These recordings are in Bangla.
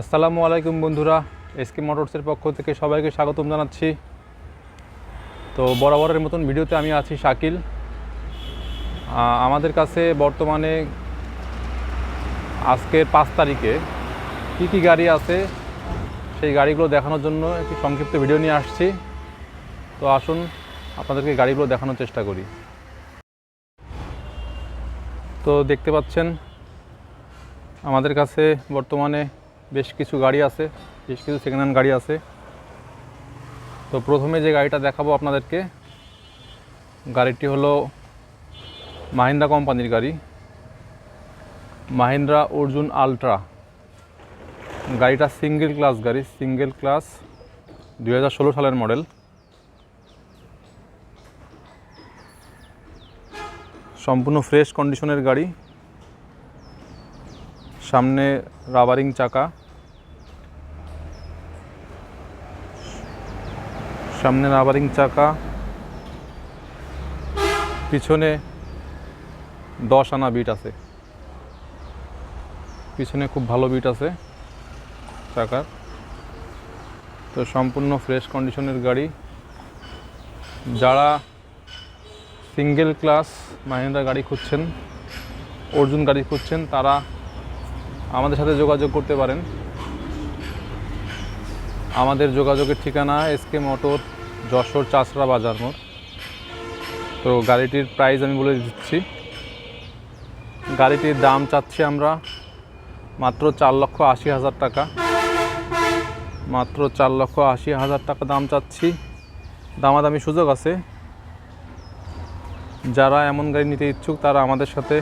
আসসালামু আলাইকুম বন্ধুরা, এসকে মোটরসের পক্ষ থেকে সবাইকে স্বাগতম জানাচ্ছি। তো বরাবরের মতন ভিডিওতে আমি আছি শাকিল। আমাদের কাছে বর্তমানে আজকের পাঁচ তারিখে কী কী গাড়ি আছে সেই গাড়িগুলো দেখানোর জন্য একটি সংক্ষিপ্ত ভিডিও নিয়ে আসছি। তো আসুন, আপনাদেরকে গাড়িগুলো দেখানোর চেষ্টা করি। তো দেখতে পাচ্ছেন, আমাদের কাছে বর্তমানে বেশ কিছু গাড়ি আছে, বেশ কিছু সেকেন্ড হ্যান্ড গাড়ি আছে। তো প্রথমে যে গাড়িটা দেখাবো আপনাদেরকে, গাড়িটি হলো মাহিন্দ্রা কোম্পানির গাড়ি, মাহিন্দ্রা অর্জুন আলট্রা। গাড়িটা সিঙ্গেল ক্লাস গাড়ি, সিঙ্গেল ক্লাস দু হাজার ষোলো সালের মডেল। সম্পূর্ণ ফ্রেশ কন্ডিশনের গাড়ি। সামনে রাবারিং চাকা। সামনে রাবারিং চাকা। পিছনে দশ আনা বিট আছে। পিছনে খুব ভালো বিট আছে চাকার। তো সম্পূর্ণ ফ্রেশ কন্ডিশনের গাড়ি। যারা সিঙ্গেল ক্লাস মাহিন্দ্রা গাড়ি খুঁজছেন, অর্জুন গাড়ি খুঁজছেন, তারা আমাদের সাথে যোগাযোগ করতে পারেন। আমাদের যোগাযোগের ঠিকানা এসকে মোটর, যশোর চাষড়া বাজার মোড়। তো গাড়িটির প্রাইস আমি বলে দিচ্ছি। গাড়িটির দাম চাচ্ছি আমরা মাত্র চার লক্ষ আশি হাজার টাকা। মাত্র চার লক্ষ আশি হাজার টাকা দাম চাচ্ছি। দামাদামি সুযোগ আছে। যারা এমন গাড়ি নিতে ইচ্ছুক তারা আমাদের সাথে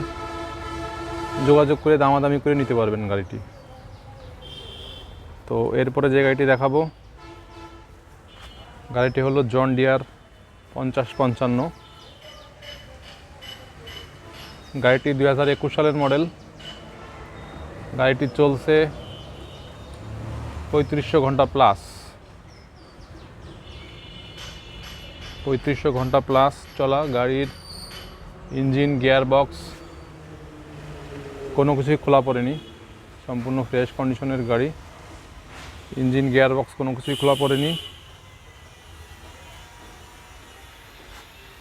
যোগাযোগ করে দামাদামি করে নিতে পারবেন গাড়িটি। তো এরপরে যে গাড়িটি দেখাবো, গাড়িটি হলো জন ডিয়ার পঞ্চাশ পঞ্চান্ন। গাড়িটি দুই হাজার একুশ সালের মডেল। গাড়িটি চলছে পঁয়ত্রিশশো ঘণ্টা প্লাস। পঁয়ত্রিশশো ঘণ্টা প্লাস চলা গাড়ির ইঞ্জিন গিয়ার বক্স কোনো কিছুই খোলা পড়েনি। সম্পূর্ণ ফ্রেশ কন্ডিশনের গাড়ি। ইঞ্জিন গিয়ার বক্স কোনো কিছুই খোলা পড়েনি।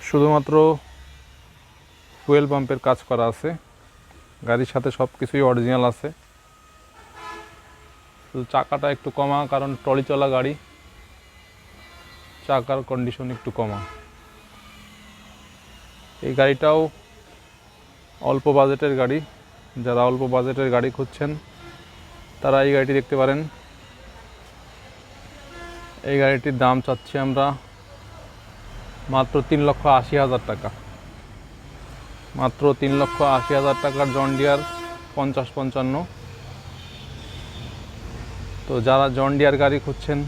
শুধুমাত্র ফুয়েল পাম্পের কাজ করা আছে। গাড়ির সাথে সব কিছুই অরিজিনাল আছে। শুধু চাকাটা একটু কমা, কারণ ট্রলি চলা গাড়ি। চাকার কন্ডিশন একটু কমা। এই গাড়িটাও অল্প বাজেটের গাড়ি। যারা অল্প বাজেটের গাড়ি খুঁজছেন, তারা এই গাড়িটি দেখতে পারেন। এই গাড়িটির দাম চাচ্ছি আমরা মাত্র তিন লক্ষ আশি হাজার টাকা। মাত্র তিন লক্ষ আশি হাজার টাকার জন ডিয়ার পঞ্চাশ পঞ্চান্ন। তো যারা জন ডিয়ার গাড়ি খুঁজছেন,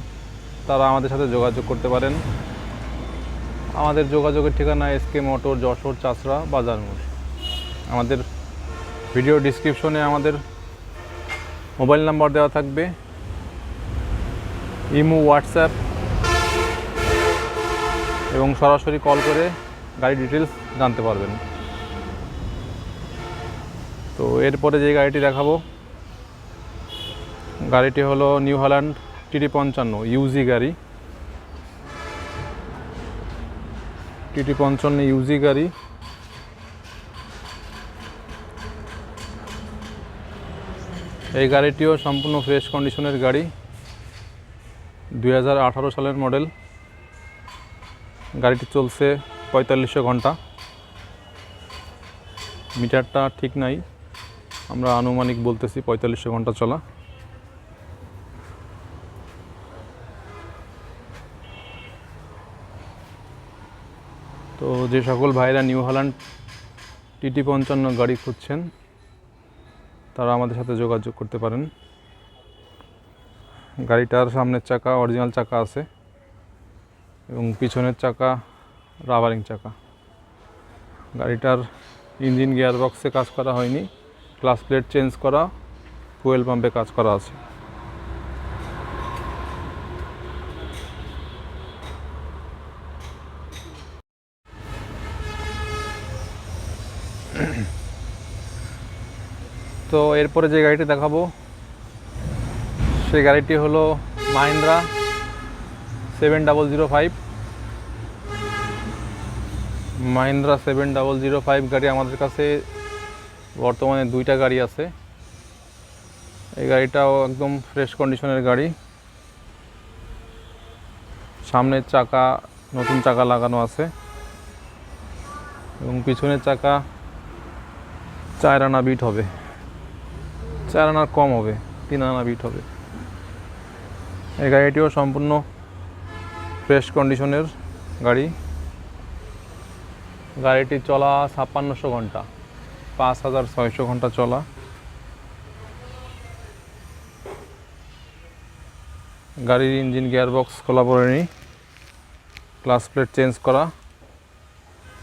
তারা আমাদের সাথে যোগাযোগ করতে পারেন। আমাদের যোগাযোগের ঠিকানা এসকে মোটর যশোর, চাষড়া বাজার মোড় আমাদের ভিডিও ডিসক্রিপশনে আমাদের মোবাইল নাম্বার দেওয়া থাকবে। ইমো, হোয়াটসঅ্যাপ এবং সরাসরি কল করে গাড়ি ডিটেলস জানতে পারবেন। তো এরপরে যে গাড়িটি দেখাবো, গাড়িটি হলো নিউ হল্যান্ড টিটি পঞ্চান্ন ইউজি গাড়ি। টিটি পঞ্চান্ন ইউজি গাড়ি। এই গাড়িটিও সম্পূর্ণ ফ্রেশ কন্ডিশনের গাড়ি। দু হাজার আঠারো সালের মডেল গাড়িটি চলছে পঁয়তাল্লিশশো ঘণ্টা। মিটারটা ঠিক নাই। আমরা আনুমানিক বলতেছি পঁয়তাল্লিশশো ঘণ্টা চলা। তো যে সকল ভাইরা নিউ হল্যান্ড টিটি পঞ্চান্ন গাড়ি খুঁজছেন তারা আমাদের সাথে যোগাযোগ করতে পারেন। গাড়িটার সামনের চাকা অরিজিনাল চাকা আছে এবং পিছনের চাকা রাবারিং চাকা। গাড়িটার ইঞ্জিন গিয়ার বক্সে কাজ করা হয়নি ক্লাস প্লেট চেঞ্জ করা ফুয়েল পাম্পে কাজ করা আছে। তো এরপরে যে গাড়িটি দেখাবো, সেই গাড়িটি হলো Mahindra seven double zero five. Mahindra seven double zero five গাড়ি আমাদের কাছে বর্তমানে দুইটা গাড়ি আছে। এই গাড়িটাও একদম ফ্রেশ কন্ডিশনের গাড়ি। সামনের চাকা, নতুন চাকা লাগানো আছে। এবং পিছনের চাকা চার আনা বিট হবে। চার আনার কম হবে, তিন আনা বিট হবে। এই গাড়িটিও সম্পূর্ণ ফ্রেশ কন্ডিশনের গাড়ি। গাড়িটি চলা ছাপ্পান্নশো ঘণ্টা, পাঁচ হাজার ছয়শো ঘণ্টা চলা। গাড়ির ইঞ্জিন গিয়ারবক্স খোলা পড়েনি ক্লাস প্লেট চেঞ্জ করা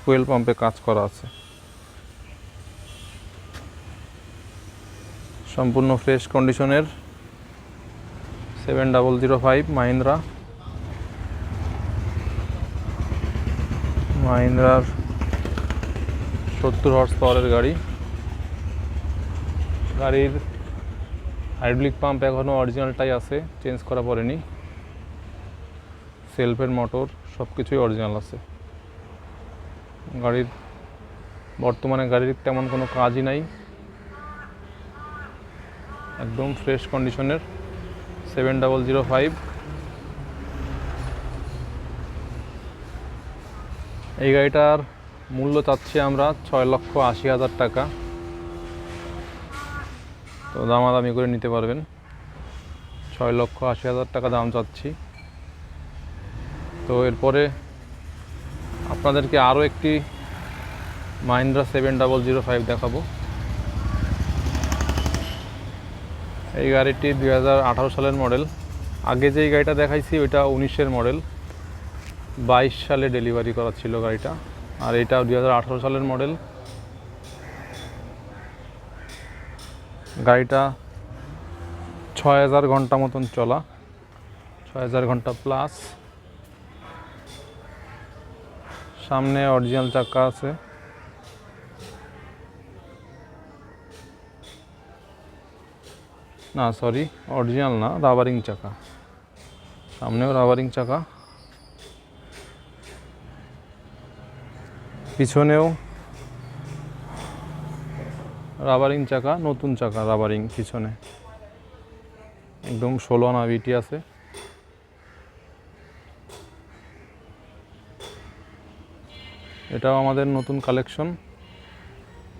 ফুয়েল পাম্পে কাজ করা আছে। সম্পূর্ণ ফ্রেশ কন্ডিশনের seven double zero five Mahindra মাহিন্দ্রার সত্তর হর্স পাওয়ারের গাড়ি। গাড়ির হাইড্রোলিক পাম্প এখনও অরিজিনালটাই আছে চেঞ্জ করা পড়েনি। সেলফের মোটর সব কিছুই অরিজিনাল আছে। গাড়ির, বর্তমানে গাড়ির তেমন কোনো কাজই নাই। একদম ফ্রেশ কন্ডিশনের সেভেন ডাবল জিরো ফাইভ এই গাড়িটার মূল্য চাচ্ছি আমরা ছয় লক্ষ আশি হাজার টাকা। তো দামাদামি করে নিতে পারবেন। ছয় লক্ষ আশি হাজার টাকা দাম চাচ্ছি। তো এরপরে আপনাদেরকে আরও একটি Mahindra seven double zero five দেখাবো। এই গাড়িটি দুই হাজার আঠারো সালের মডেল। আগে যেই গাড়িটা দেখাইছি, ওইটা উনিশের মডেল। বাইশ সালে ডেলিভারি করা ছিল গাড়িটা। আর এটা দুই হাজার আঠারো সালের মডেল। গাড়িটা ছয় হাজার ঘণ্টা মতন চলা। ছয় হাজার ঘণ্টা প্লাস সামনে অরিজিনাল চাকা আছে। না সরি অরিজিনাল না রাবারিং চাকা। সামনেও রাবারিং চাকা। পিছনেও রাবারিং চাকা, নতুন চাকা রাবারিং পিছনে। একদম ষোলো আনা বিটি আছে। এটাও আমাদের নতুন collection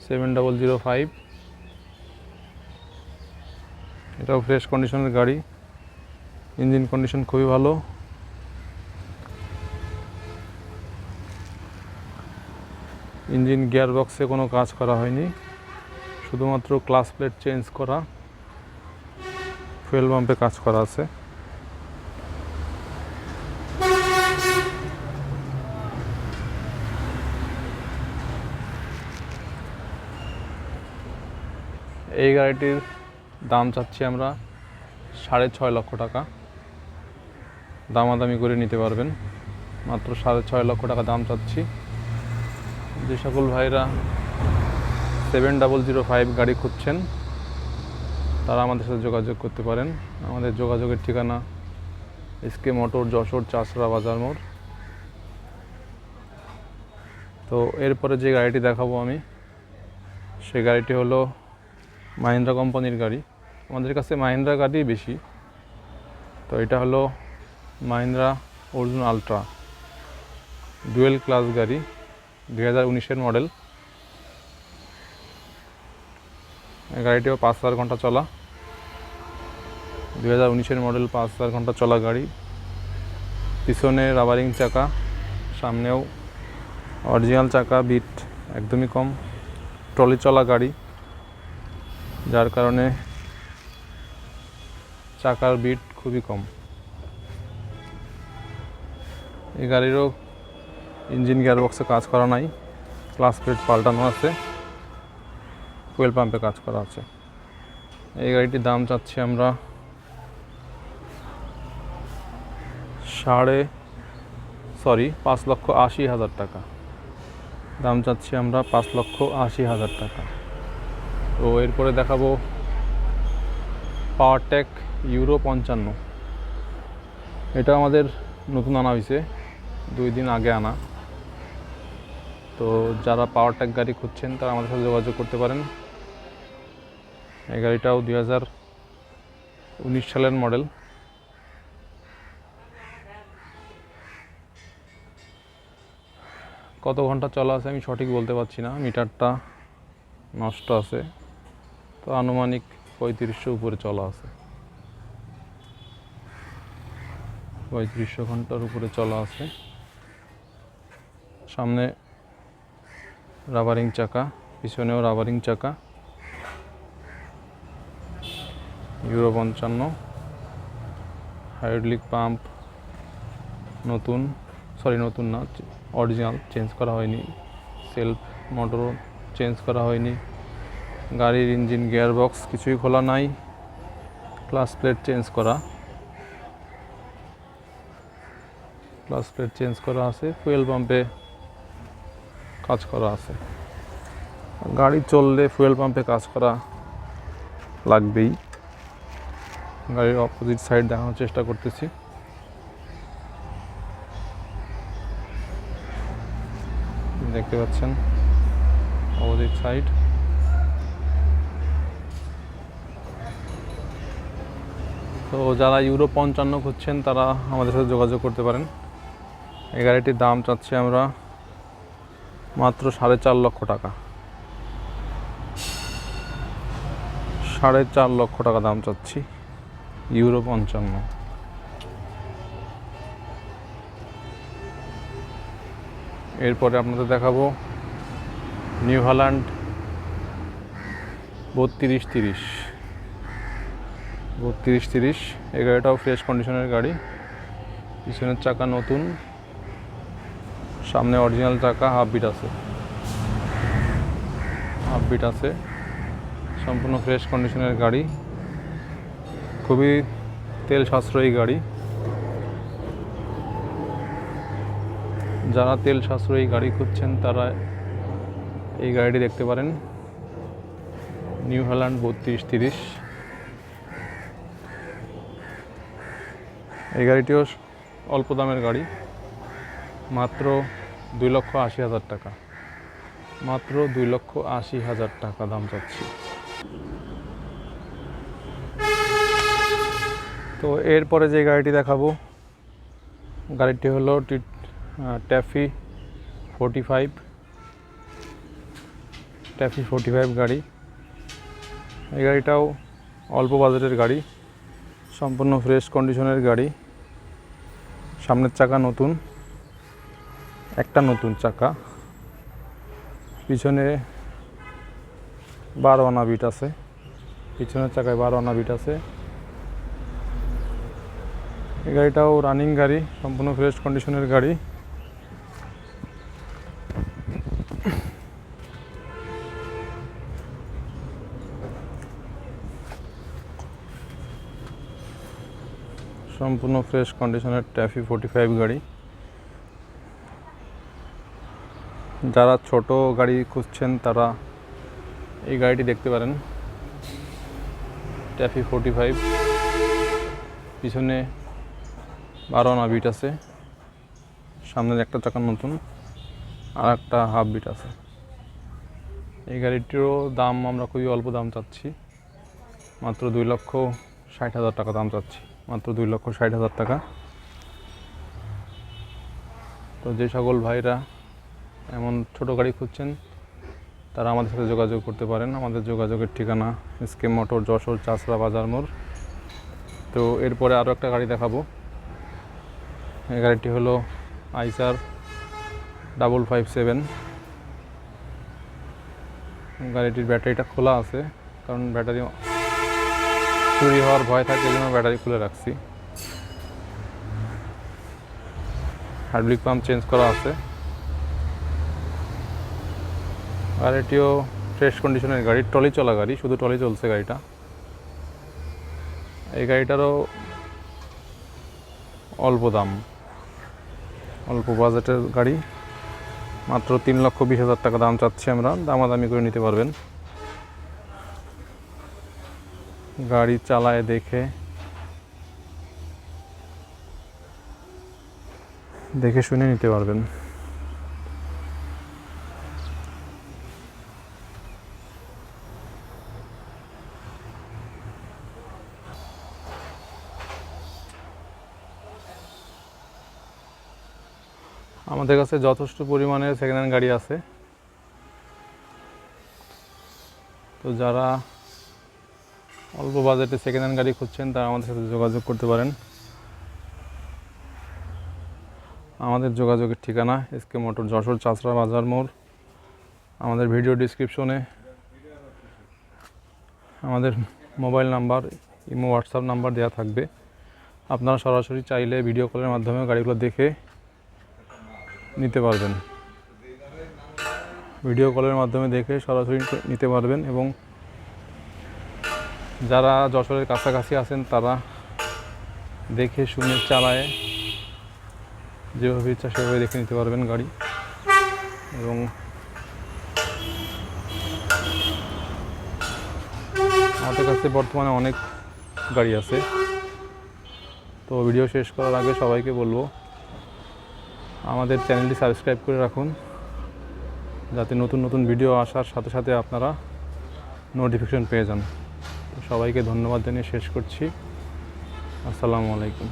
seven double zero five এটাও ফ্রেশ কন্ডিশনের গাড়ি। ইঞ্জিন কন্ডিশন খুবই ভালো। ইঞ্জিন গিয়ার বক্সে কোনো কাজ করা হয়নি। শুধুমাত্র ক্লাস প্লেট চেঞ্জ করা। ফুয়েল পাম্পে কাজ করা আছে। এই গাড়িটির দাম চাচ্ছি আমরা সাড়ে ছয় লক্ষ টাকা। দামাদামি করে নিতে পারবেন। মাত্র সাড়ে ছয় লক্ষ টাকা দাম চাচ্ছি। যে সকল ভাইরা সেভেন ডাবল জিরো ফাইভ গাড়ি খুঁজছেন, তারা আমাদের সাথে যোগাযোগ করতে পারেন। আমাদের যোগাযোগের ঠিকানা এসকে মোটর যশোর চাষরা বাজার মোড়। তো এরপরে যে গাড়িটি দেখাবো আমি, সেই গাড়িটি হলো মাহিন্দ্রা কোম্পানির গাড়ি। আমাদের কাছে মাহিন্দ্রা গাড়ি বেশি। তো এটা হলো Mahindra Arjun ultra. Dual clutch গাড়ি, দুই হাজার উনিশের মডেল। গাড়িটিও পাঁচ হাজার ঘণ্টা চলা। দু হাজার উনিশের মডেল, পাঁচ হাজার ঘণ্টা চলা গাড়ি। পিছনে রাবারিং চাকা, সামনেও অরিজিনাল চাকা, বিট একদমই কম। ট্রলি চলা গাড়ি, যার কারণে চাকার বিট খুবই কম। এই গাড়িরও ইঞ্জিন গিয়ারবক্সে কাজ করা নাই ক্লাস প্লেট পাল্টানো আছে ফুয়েল পাম্পে কাজ করা আছে। এই গাড়িটির দাম চাচ্ছি আমরা সাড়ে সরি পাঁচ লক্ষ আশি হাজার টাকা। দাম চাচ্ছি আমরা পাঁচ লক্ষ আশি হাজার টাকা। তো এরপরে দেখাবো পাওয়ারটেক ইউরো পঞ্চান্ন। এটা আমাদের নতুন আনা হয়েছে দুই দিন আগে আনা। তো যারা পাওয়ার ট্যাক গাড়ি খুঁজছেন, তারা আমাদের সাথে যোগাযোগ করতে পারেন। এই গাড়িটাও দুই হাজার উনিশ সালের মডেল কত ঘণ্টা চলা আছে আমি সঠিক বলতে পারছি না, মিটারটা নষ্ট আছে। তো আনুমানিক পঁয়ত্রিশশো উপরে চলা আছে। পঁয়ত্রিশশো ঘণ্টার উপরে চলা আছে। সামনে রাবারিং চাকা, পিছনেও রাবারিং চাকা। ইউরো পঞ্চান্ন। হাইড্রোলিক পাম্প নতুন, সরি নতুন না, অরিজিনাল চেঞ্জ করা হয়নি। সেলফ মোটরও চেঞ্জ করা হয়নি। গাড়ির ইঞ্জিন গিয়ার বক্স কিছুই খোলা নাই। ক্লাস প্লেট চেঞ্জ করা। ক্লাস প্লেট চেঞ্জ করা আছে ফুয়েল পাম্পে কাজ করা আছে। গাড়ি চললে ফুয়েল পাম্পে কাজ করা লাগবেই। গাড়ির অপোজিট সাইড দেখানোর চেষ্টা করতেছি। দেখতে পাচ্ছেন অপোজিট সাইড তো যারা ইউরো পঞ্চান্ন খুঁজছেন, তারা আমাদের সাথে যোগাযোগ করতে পারেন। এই গাড়িটির দাম চাচ্ছি আমরা মাত্র সাড়ে চার লক্ষ টাকা। সাড়ে চার লক্ষ টাকা দাম চাচ্ছি, ইউরো পঞ্চান্ন। এরপরে আপনাদের দেখাবো নিউ হল্যান্ড বত্রিশ তিরিশ। বত্রিশ তিরিশ, এই গাড়িটাও ফ্রেশ কন্ডিশনের গাড়ি। পিছনের চাকা নতুন। সামনে অরিজিনাল চাকা হাফ বিট আছে। হাফ বিট আছে। সম্পূর্ণ ফ্রেশ কন্ডিশনের গাড়ি। খুবই তেল সাশ্রয়ী গাড়ি। যারা তেল সাশ্রয়ী গাড়ি খুঁজছেন, তারা এই গাড়িটি দেখতে পারেন। নিউ হল্যান্ড বত্রিশ তিরিশ। এই গাড়িটিও অল্প দামের গাড়ি। মাত্র দুই লক্ষ আশি হাজার টাকা। মাত্র দুই লক্ষ আশি হাজার টাকা দাম চাচ্ছি। তো এরপরে যে গাড়িটি দেখাবো, গাড়িটি হলো TAFE forty five. TAFE forty five গাড়ি। এই গাড়িটাও অল্প বাজেটের গাড়ি, সম্পূর্ণ ফ্রেশ কন্ডিশনের গাড়ি। সামনের চাকা নতুন। একটা নতুন চাকা। পিছনে বারো আনা বিট আছে। পিছনের চাকায় বারো আনা বিট আছে। এই গাড়িটাও রানিং গাড়ি, সম্পূর্ণ ফ্রেশ কন্ডিশনের গাড়ি। সম্পূর্ণ ফ্রেশ কন্ডিশনের ট্যাফি ফোর্টি ফাইভ গাড়ি। যারা ছোট গাড়ি খুঁজছেন তারা এই গাড়িটি দেখতে পারেন। ট্যাফি ফোর্টি ফাইভ পিছনে বারো আনা বিট আছে। সামনের একটা চাকার নতুন, আর একটা হাফ বিট আছে। এই গাড়িটিরও দাম আমরা খুবই অল্প দাম চাচ্ছি। মাত্র দুই লক্ষ ষাট হাজার টাকা দাম চাচ্ছি। মাত্র দুই লক্ষ ষাট হাজার টাকা। তো যে সকল ভাইরা এমন ছোট গাড়ি খুঁজছেন, তারা আমাদের সাথে যোগাযোগ করতে পারেন। আমাদের যোগাযোগের ঠিকানা এসকে মোটর যশোর চাষরা বাজার মোড়। তো এরপরে আরও একটা গাড়ি দেখাবো। এই গাড়িটি হলো আইসার ডাবল ফাইভ সেভেন। গাড়িটির ব্যাটারিটা খোলা আছে, কারণ ব্যাটারি চুরি হওয়ার ভয় থাকে এই জন্য ব্যাটারি খুলে রাখছি। হাইড্রোলিক পাম্প চেঞ্জ করা আছে। আর এটিও ফ্রেশ কন্ডিশনের গাড়ি টলি চলা গাড়ি, শুধু টলি চলছে গাড়িটা। এই গাড়িটারও অল্প দাম, অল্প বাজেটের গাড়ি। মাত্র তিন লক্ষ বিশ হাজার টাকা দাম চাচ্ছি আমরা, দামাদামি করে নিতে পারবেন। গাড়ি চালায় দেখে দেখে শুনে নিতে পারবেন। আমাদের কাছে যথেষ্ট পরিমাণে সেকেন্ড হ্যান্ড গাড়ি আছে। তো যারা অল্প বাজেটে সেকেন্ড হ্যান্ড গাড়ি খুঁজছেন, তারা আমাদের সাথে যোগাযোগ করতে পারেন। আমাদের যোগাযোগের ঠিকানা এসকে মোটর যশোর চাষড়া বাজার মোড়। আমাদের ভিডিও ডিসক্রিপশনে আমাদের mobile number, imo, WhatsApp number দেওয়া থাকবে। আপনারা সরাসরি চাইলে ভিডিও কলের মাধ্যমে গাড়িগুলো দেখে নিতে পারবেন। ভিডিও কলের মাধ্যমে দেখে সরাসরি নিতে পারবেন এবং যারা যশোরের কাছাকাছি আছেন, তারা দেখে শুনে চালায়, যেভাবে ইচ্ছা সেভাবে দেখে নিতে পারবেন গাড়ি। এবং আমাদের কাছে বর্তমানে অনেক গাড়ি আছে। তো ভিডিও শেষ করার আগে সবাইকে বলব আমাদের চ্যানেলটি সাবস্ক্রাইব করে রাখুন। যাতে নতুন নতুন ভিডিও আসার সাথে সাথে আপনারা নোটিফিকেশন পেয়ে যান। সবাইকে ধন্যবাদ জানিয়ে শেষ করছি। আসসালামু আলাইকুম।